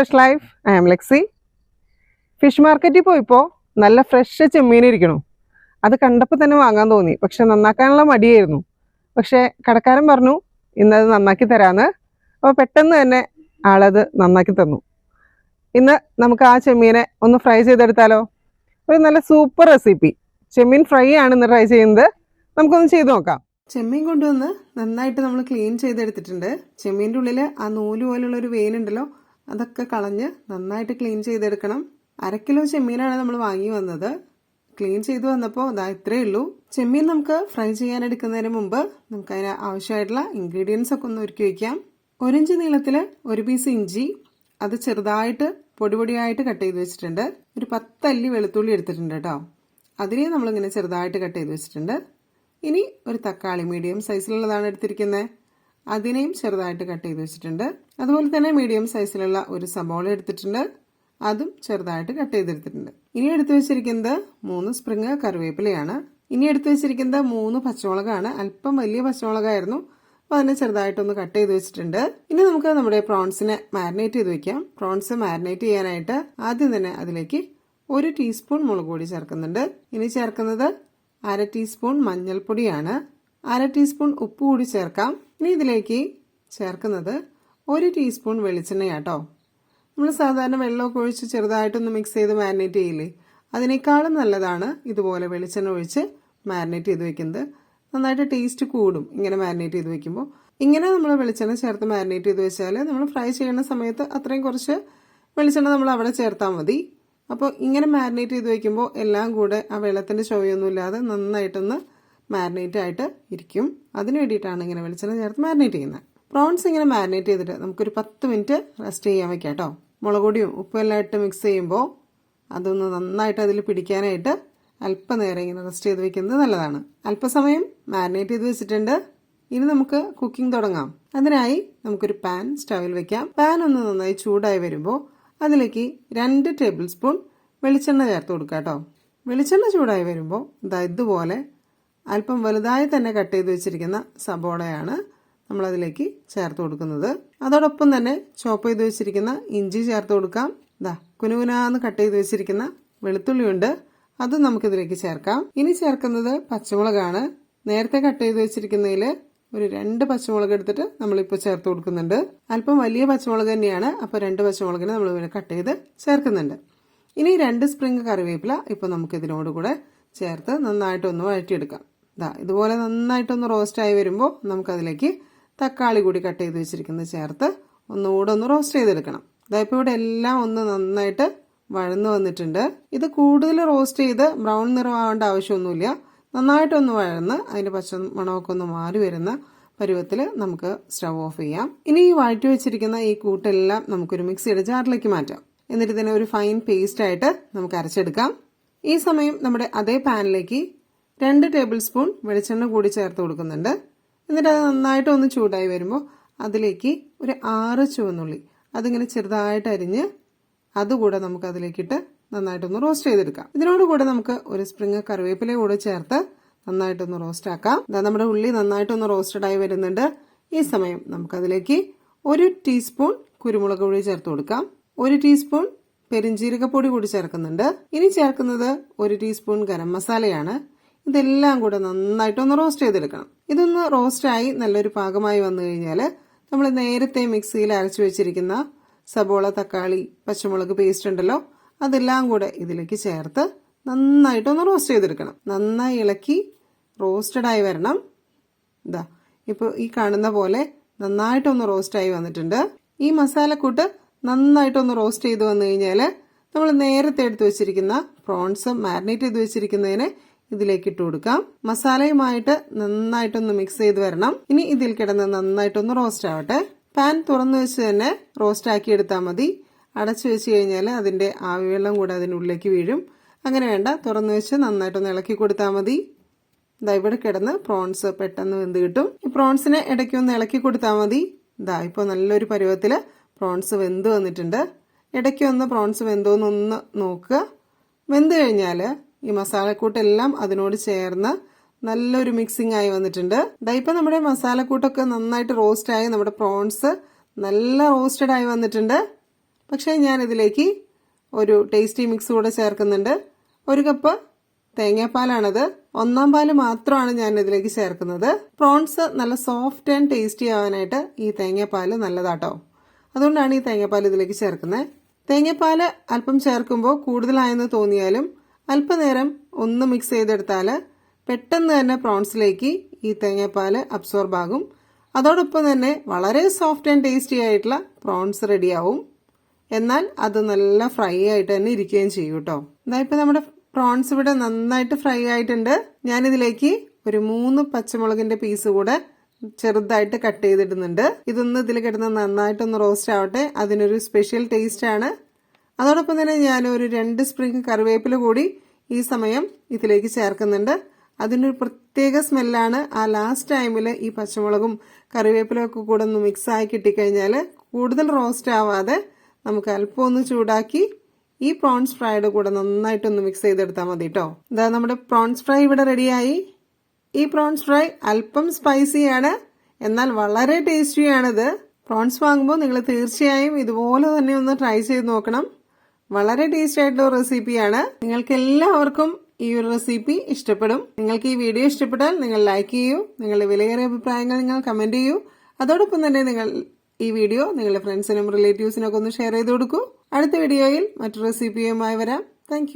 Fresh life I am Lexi fish മാർക്കറ്റിൽ പോയപ്പോൾ നല്ല ഫ്രഷ് ചെമ്മീൻ ഇരിക്കണു. അത് കണ്ടപ്പോൾ തന്നെ വാങ്ങാൻ തോന്നി. പക്ഷെ നന്നാക്കാനുള്ള മടിയായിരുന്നു. പക്ഷെ കടക്കാരൻ പറഞ്ഞു ഇന്നത് നന്നാക്കി തരാമെന്ന് അപ്പോൾ പെട്ടെന്ന് തന്നെ ആളത് നന്നാക്കി തന്നു. ഇന്ന് നമുക്ക് ആ ചെമ്മീനെ ഒന്ന് ഫ്രൈ ചെയ്തെടുത്താലോ? ഒരു നല്ല സൂപ്പർ റെസിപ്പി. ചെമ്മീൻ ഫ്രൈ ആണ് ഇന്ന് ട്രൈ ചെയ്യുന്നത്. നമുക്കൊന്ന് ചെയ്ത് നോക്കാം. ചെമ്മീൻ കൊണ്ടുവന്ന് നന്നായിട്ട് നമ്മൾ ക്ലീൻ ചെയ്തെടുത്തിട്ടുണ്ട്. ചെമ്മീന്റെ ഉള്ളിൽ ആ നൂൽ പോലുള്ള ഒരു വെയിൻ ഉണ്ടല്ലോ അതൊക്കെ കളഞ്ഞ് നന്നായിട്ട് ക്ലീൻ ചെയ്തെടുക്കണം. അര കിലോ ചെമ്മീനാണ് നമ്മൾ വാങ്ങി വന്നത്. ക്ലീൻ ചെയ്തു വന്നപ്പോൾ അതാ ഇത്രയേ ഉള്ളൂ. ചെമ്മീൻ നമുക്ക് ഫ്രൈ ചെയ്യാൻ എടുക്കുന്നതിന് മുമ്പ് നമുക്ക് അതിന് ആവശ്യമായിട്ടുള്ള ഇൻഗ്രീഡിയൻസ് ഒക്കെ ഒന്ന് ഒരുക്കി വയ്ക്കാം ഒരിഞ്ച് നീളത്തിൽ ഒരു പീസ് ഇഞ്ചി അത് ചെറുതായിട്ട് പൊടിപൊടിയായിട്ട് കട്ട് ചെയ്ത് വെച്ചിട്ടുണ്ട്. ഒരു പത്തല്ലി വെളുത്തുള്ളി എടുത്തിട്ടുണ്ട് കേട്ടോ. അതിനെ നമ്മളിങ്ങനെ ചെറുതായിട്ട് കട്ട് ചെയ്ത് വെച്ചിട്ടുണ്ട്. ഇനി ഒരു തക്കാളി മീഡിയം സൈസിലുള്ളതാണ് എടുത്തിരിക്കുന്നത് അതിനെയും ചെറുതായിട്ട് കട്ട് ചെയ്ത് വെച്ചിട്ടുണ്ട്. അതുപോലെ തന്നെ മീഡിയം സൈസിലുള്ള ഒരു സബോള എടുത്തിട്ടുണ്ട്. അതും ചെറുതായിട്ട് കട്ട് ചെയ്തെടുത്തിട്ടുണ്ട്. ഇനി എടുത്തു വെച്ചിരിക്കുന്നത് മൂന്ന് സ്പ്രിങ് കറിവേപ്പിലയാണ്. ഇനി എടുത്തു വെച്ചിരിക്കുന്നത് മൂന്ന് പച്ചമുളകാണ്. അല്പം വലിയ പച്ചമുളകായിരുന്നു. അപ്പോൾ അതിനെ ചെറുതായിട്ടൊന്ന് കട്ട് ചെയ്ത് വെച്ചിട്ടുണ്ട്. ഇനി നമുക്ക് നമ്മുടെ പ്രോൺസിനെ മാരിനേറ്റ് ചെയ്ത് വെക്കാം. പ്രോൺസ് മാരിനേറ്റ് ചെയ്യാനായിട്ട് ആദ്യം തന്നെ അതിലേക്ക് ഒരു ടീസ്പൂൺ മുളക് പൊടി ചേർക്കുന്നുണ്ട്. ഇനി ചേർക്കുന്നത് അര ടീസ്പൂൺ മഞ്ഞൾപ്പൊടിയാണ്. അര ടീസ്പൂൺ ഉപ്പ് കൂടി ചേർക്കാം. ഇനി ഇതിലേക്ക് ചേർക്കുന്നത് ഒരു ടീസ്പൂൺ വെളിച്ചെണ്ണയാട്ടോ. നമ്മൾ സാധാരണ വെള്ളമൊക്കെ ഒഴിച്ച് ചെറുതായിട്ടൊന്ന് മിക്സ് ചെയ്ത് മാരിനേറ്റ് ചെയ്യില്ലേ? അതിനേക്കാളും നല്ലതാണ് ഇതുപോലെ വെളിച്ചെണ്ണ ഒഴിച്ച് മാരിനേറ്റ് ചെയ്ത് വെക്കുന്നത്. നന്നായിട്ട് ടേസ്റ്റ് കൂടും ഇങ്ങനെ മാരിനേറ്റ് ചെയ്ത് വെക്കുമ്പോൾ. ഇങ്ങനെ നമ്മൾ വെളിച്ചെണ്ണ ചേർത്ത് മാരിനേറ്റ് ചെയ്ത് വെച്ചാൽ നമ്മൾ ഫ്രൈ ചെയ്യുന്ന സമയത്ത് അത്രയും കുറച്ച് വെളിച്ചെണ്ണ നമ്മൾ അവിടെ ചേർത്താൽ മതി. അപ്പോൾ ഇങ്ങനെ മാരിനേറ്റ് ചെയ്ത് വെക്കുമ്പോൾ എല്ലാം കൂടെ ആ വെള്ളത്തിന്റെ ചുവയൊന്നും ഇല്ലാതെ നന്നായിട്ടൊന്ന് മാരിനേറ്റ് ആയിട്ട് ഇരിക്കും. അതിന് വേണ്ടിയിട്ടാണ് ഇങ്ങനെ വെളിച്ചെണ്ണ ചേർത്ത് മാരിനേറ്റ് ചെയ്യുന്നത്. പ്രോൺസ് ഇങ്ങനെ മാരിനേറ്റ് ചെയ്തിട്ട് നമുക്കൊരു പത്ത് മിനിറ്റ് റെസ്റ്റ് ചെയ്യാൻ വെക്കാം കേട്ടോ. മുളക് പൊടിയും ഉപ്പും എല്ലാം ഇട്ട് മിക്സ് ചെയ്യുമ്പോൾ അതൊന്ന് നന്നായിട്ട് അതിൽ പിടിക്കാനായിട്ട് അല്പനേരം ഇങ്ങനെ റെസ്റ്റ് ചെയ്ത് വെക്കുന്നത് നല്ലതാണ്. അല്പസമയം മാരിനേറ്റ് ചെയ്ത് വെച്ചിട്ടുണ്ട്. ഇനി നമുക്ക് കുക്കിംഗ് തുടങ്ങാം. അതിനായി നമുക്കൊരു പാൻ സ്റ്റവിൽ വെക്കാം. പാൻ ഒന്ന് നന്നായി ചൂടായി വരുമ്പോൾ അതിലേക്ക് രണ്ട് ടേബിൾ സ്പൂൺ വെളിച്ചെണ്ണ ചേർത്ത് കൊടുക്കാം കേട്ടോ. വെളിച്ചെണ്ണ ചൂടായി വരുമ്പോൾ ഇതാ ഇതുപോലെ അല്പം വലുതായി തന്നെ കട്ട് ചെയ്ത് വെച്ചിരിക്കുന്ന സബോളയാണ് നമ്മളതിലേക്ക് ചേർത്ത് കൊടുക്കുന്നത്. അതോടൊപ്പം തന്നെ ചോപ്പ് ചെയ്ത് വെച്ചിരിക്കുന്ന ഇഞ്ചി ചേർത്ത് കൊടുക്കാം. ഇതാ കുനുകുനാന്ന് കട്ട് ചെയ്ത് വെച്ചിരിക്കുന്ന വെളുത്തുള്ളിയുണ്ട്. അത് നമുക്കിതിലേക്ക് ചേർക്കാം. ഇനി ചേർക്കുന്നത് പച്ചമുളകാണ്. നേരത്തെ കട്ട് ചെയ്ത് വെച്ചിരിക്കുന്നതിൽ ഒരു രണ്ട് പച്ചമുളക് എടുത്തിട്ട് നമ്മളിപ്പോൾ ചേർത്ത് കൊടുക്കുന്നുണ്ട്. അല്പം വലിയ പച്ചമുളക് തന്നെയാണ്. അപ്പോൾ രണ്ട് പച്ചമുളകിനെ നമ്മൾ ഇവിടെ കട്ട് ചെയ്ത് ചേർക്കുന്നുണ്ട്. ഇനി രണ്ട് സ്പ്രിങ് കറിവേപ്പില ഇപ്പോൾ നമുക്ക് ഇതിനോട് കൂടെ ചേർത്ത് നന്നായിട്ടൊന്ന് വഴറ്റിയെടുക്കാം. ഇതാ ഇതുപോലെ നന്നായിട്ടൊന്ന് റോസ്റ്റ് ആയി വരുമ്പോൾ നമുക്കതിലേക്ക് തക്കാളി കൂടി കട്ട് ചെയ്ത് വെച്ചിരിക്കുന്നത് ചേർത്ത് ഒന്നുകൂടെ ഒന്ന് റോസ്റ്റ് ചെയ്തെടുക്കണം. ഇതാ ഇപ്പോൾ ഇവിടെ എല്ലാം ഒന്ന് നന്നായിട്ട് വഴന്നു വന്നിട്ടുണ്ട്. ഇത് കൂടുതൽ റോസ്റ്റ് ചെയ്ത് ബ്രൗൺ നിറമാവേണ്ട ആവശ്യമൊന്നുമില്ല. നന്നായിട്ടൊന്ന് വഴന്ന് അതിന്റെ പച്ച മണമൊക്കെ ഒന്ന് മാറി വരുന്ന പരുവത്തിൽ നമുക്ക് സ്റ്റവ് ഓഫ് ചെയ്യാം. ഇനി ഈ വഴറ്റി വെച്ചിരിക്കുന്ന ഈ കൂട്ടെല്ലാം നമുക്കൊരു മിക്സിയുടെ ജാറിലേക്ക് മാറ്റാം. എന്നിട്ട് ഇതിനെ ഒരു ഫൈൻ പേസ്റ്റ് ആയിട്ട് നമുക്ക് അരച്ചെടുക്കാം. ഈ സമയം നമ്മുടെ അതേ പാനിലേക്ക് രണ്ട് ടേബിൾ സ്പൂൺ വെളിച്ചെണ്ണ കൂടി ചേർത്ത് കൊടുക്കുന്നുണ്ട്. എന്നിട്ട് അത് നന്നായിട്ട് ഒന്ന് ചൂടായി വരുമ്പോൾ അതിലേക്ക് ഒരു ആറ് ചുവന്നുള്ളി അതിങ്ങനെ ചെറുതായിട്ട് അരിഞ്ഞ് അതുകൂടെ നമുക്ക് അതിലേക്കിട്ട് നന്നായിട്ടൊന്ന് റോസ്റ്റ് ചെയ്തെടുക്കാം. ഇതിനോട് കൂടെ നമുക്ക് ഒരു സ്പ്രിങ് കറിവേപ്പില കൂടെ ചേർത്ത് നന്നായിട്ടൊന്ന് റോസ്റ്റ് ആക്കാം. ഇതാ നമ്മുടെ ഉള്ളി നന്നായിട്ടൊന്ന് റോസ്റ്റഡ് ആയി വരുന്നുണ്ട്. ഈ സമയം നമുക്കതിലേക്ക് ഒരു ടീസ്പൂൺ കുരുമുളക് പൊടി ചേർത്ത് കൊടുക്കാം. ഒരു ടീസ്പൂൺ പെരിഞ്ജീരകപ്പൊടി കൂടി ചേർക്കുന്നുണ്ട്. ഇനി ചേർക്കുന്നത് ഒരു ടീസ്പൂൺ ഗരം മസാലയാണ്. ഇതെല്ലാം കൂടെ നന്നായിട്ടൊന്ന് റോസ്റ്റ് ചെയ്തെടുക്കണം. ഇതൊന്ന് റോസ്റ്റായി നല്ലൊരു പാകമായി വന്നു കഴിഞ്ഞാൽ നമ്മൾ നേരത്തെ മിക്സിയിൽ അരച്ചു വെച്ചിരിക്കുന്ന സബോള തക്കാളി പച്ചമുളക് പേസ്റ്റ് ഉണ്ടല്ലോ അതെല്ലാം കൂടെ ഇതിലേക്ക് ചേർത്ത് നന്നായിട്ടൊന്ന് റോസ്റ്റ് ചെയ്തെടുക്കണം. നന്നായി ഇളക്കി റോസ്റ്റഡായി വരണം. ഇതാ ഇപ്പോൾ ഈ കാണുന്ന പോലെ നന്നായിട്ടൊന്ന് റോസ്റ്റായി വന്നിട്ടുണ്ട്. ഈ മസാലക്കൂട്ട് നന്നായിട്ടൊന്ന് റോസ്റ്റ് ചെയ്ത് വന്നു കഴിഞ്ഞാൽ നമ്മൾ നേരത്തെ എടുത്ത് വെച്ചിരിക്കുന്ന പ്രോൺസ് മാരിനേറ്റ് ചെയ്ത് വെച്ചിരിക്കുന്നതിനെ ഇതിലേക്ക് ഇട്ട് കൊടുക്കാം. മസാലയുമായിട്ട് നന്നായിട്ടൊന്ന് മിക്സ് ചെയ്ത് വരണം. ഇനി ഇതിൽ കിടന്ന് നന്നായിട്ടൊന്ന് റോസ്റ്റ് ആവട്ടെ. പാൻ തുറന്നു വെച്ച് തന്നെ റോസ്റ്റ് ആക്കി എടുത്താൽ മതി. അടച്ചു വെച്ച് കഴിഞ്ഞാൽ അതിന്റെ ആവിവെള്ളം കൂടെ അതിനുള്ളിലേക്ക് വീഴും. അങ്ങനെ വേണ്ട തുറന്നു വെച്ച് നന്നായിട്ടൊന്ന് ഇളക്കി കൊടുത്താൽ മതി. ഇതാ ഇവിടെ കിടന്ന് പ്രോൺസ് പെട്ടെന്ന് വെന്ത് കിട്ടും. ഈ പ്രോൺസിനെ ഇടയ്ക്ക് ഒന്ന് ഇളക്കി കൊടുത്താൽ മതി. ഇതാ ഇപ്പോൾ നല്ലൊരു പരുവത്തിൽ പ്രോൺസ് വെന്ത് വന്നിട്ടുണ്ട്. ഇടയ്ക്ക് ഒന്ന് പ്രോൺസ് വെന്തോന്നൊന്ന് നോക്കുക. വെന്ത് കഴിഞ്ഞാൽ ഈ മസാലക്കൂട്ടെല്ലാം അതിനോട് ചേർന്ന് നല്ലൊരു മിക്സിംഗ് ആയി വന്നിട്ടുണ്ട്. ഇപ്പം നമ്മുടെ മസാലക്കൂട്ടൊക്കെ നന്നായിട്ട് റോസ്റ്റ് ആയി. നമ്മുടെ പ്രോൺസ് നല്ല റോസ്റ്റഡ് ആയി വന്നിട്ടുണ്ട്. പക്ഷേ ഞാൻ ഇതിലേക്ക് ഒരു ടേസ്റ്റി മിക്സ് കൂടെ ചേർക്കുന്നുണ്ട്. ഒരു കപ്പ് തേങ്ങാപ്പാലാണത്. ഒന്നാം പാൽ മാത്രമാണ് ഞാൻ ഇതിലേക്ക് ചേർക്കുന്നത്. പ്രോൺസ് നല്ല സോഫ്റ്റ് ആൻഡ് ടേസ്റ്റി ആവാനായിട്ട് ഈ തേങ്ങാപ്പാൽ നല്ലതാട്ടോ. അതുകൊണ്ടാണ് ഈ തേങ്ങാപ്പാൽ ഇതിലേക്ക് ചേർക്കുന്നത്. തേങ്ങാപ്പാൽ അല്പം ചേർക്കുമ്പോൾ കൂടുതലായെന്ന് തോന്നിയാലും അല്പനേരം ഒന്ന് മിക്സ് ചെയ്തെടുത്താൽ പെട്ടെന്ന് തന്നെ പ്രോൺസിലേക്ക് ഈ തേങ്ങാപ്പാൽ അബ്സോർബ് ആകും. അതോടൊപ്പം തന്നെ വളരെ സോഫ്റ്റ് ആൻഡ് ടേസ്റ്റി ആയിട്ടുള്ള പ്രോൺസ് റെഡിയാവും എന്നാൽ അത് നല്ല ഫ്രൈ ആയിട്ട് തന്നെ ഇരിക്കുകയും ചെയ്യും കേട്ടോ ഇതാ ഇപ്പം നമ്മുടെ പ്രോൺസ് ഇവിടെ നന്നായിട്ട് ഫ്രൈ ആയിട്ടുണ്ട്. ഞാനിതിലേക്ക് ഒരു മൂന്ന് പച്ചമുളകിന്റെ പീസ് കൂടെ ചെറുതായിട്ട് കട്ട് ചെയ്തിടുന്നുണ്ട്. ഇതൊന്ന് ഇതിൽ കിടന്ന് നന്നായിട്ടൊന്ന് റോസ്റ്റ് ആവട്ടെ. അതിനൊരു സ്പെഷ്യൽ ടേസ്റ്റ് ആണ്. അതോടൊപ്പം തന്നെ ഞാൻ ഒരു രണ്ട് സ്പ്രിംഗ് കറിവേപ്പില കൂടി ഈ സമയം ഇതിലേക്ക് ചേർക്കുന്നുണ്ട്. അതിനൊരു പ്രത്യേക സ്മെല്ലാണ് ആ ലാസ്റ്റ് ടൈമിൽ ഈ പച്ചമുളകും കറിവേപ്പിലും ഒക്കെ കൂടെ ഒന്ന് മിക്സ് ആയി കിട്ടിക്കഴിഞ്ഞാൽ കൂടുതൽ റോസ്റ്റ് ആവാതെ നമുക്ക് അല്പം ഒന്ന് ചൂടാക്കി ഈ പ്രോൺസ് ഫ്രൈയുടെ കൂടെ നന്നായിട്ടൊന്ന് മിക്സ് ചെയ്തെടുത്താൽ മതി കേട്ടോ ഇതാ നമ്മുടെ പ്രോൺസ് ഫ്രൈ ഇവിടെ റെഡിയായി ഈ പ്രോൺസ് ഫ്രൈ അല്പം സ്പൈസിയാണ് എന്നാൽ വളരെ ടേസ്റ്റിയാണിത് പ്രോൺസ് വാങ്ങുമ്പോൾ നിങ്ങൾ തീർച്ചയായും ഇതുപോലെ തന്നെ ഒന്ന് ട്രൈ ചെയ്ത് നോക്കണം. വളരെ ടേസ്റ്റ് ആയിട്ടുള്ള റെസിപ്പിയാണ്. നിങ്ങൾക്ക് എല്ലാവർക്കും ഈ ഒരു റെസിപ്പി ഇഷ്ടപ്പെടും. നിങ്ങൾക്ക് ഈ വീഡിയോ ഇഷ്ടപ്പെട്ടാൽ നിങ്ങൾ ലൈക്ക് ചെയ്യൂ. നിങ്ങളുടെ വിലയേറിയ അഭിപ്രായങ്ങൾ നിങ്ങൾ കമന്റ് ചെയ്യൂ. അതോടൊപ്പം തന്നെ നിങ്ങൾ ഈ വീഡിയോ നിങ്ങളുടെ ഫ്രണ്ട്സിനും റിലേറ്റീവ്സിനൊക്കെ ഒന്ന് ഷെയർ ചെയ്ത് കൊടുക്കൂ. അടുത്ത വീഡിയോയിൽ മറ്റു റെസിപ്പിയുമായി വരാം. താങ്ക്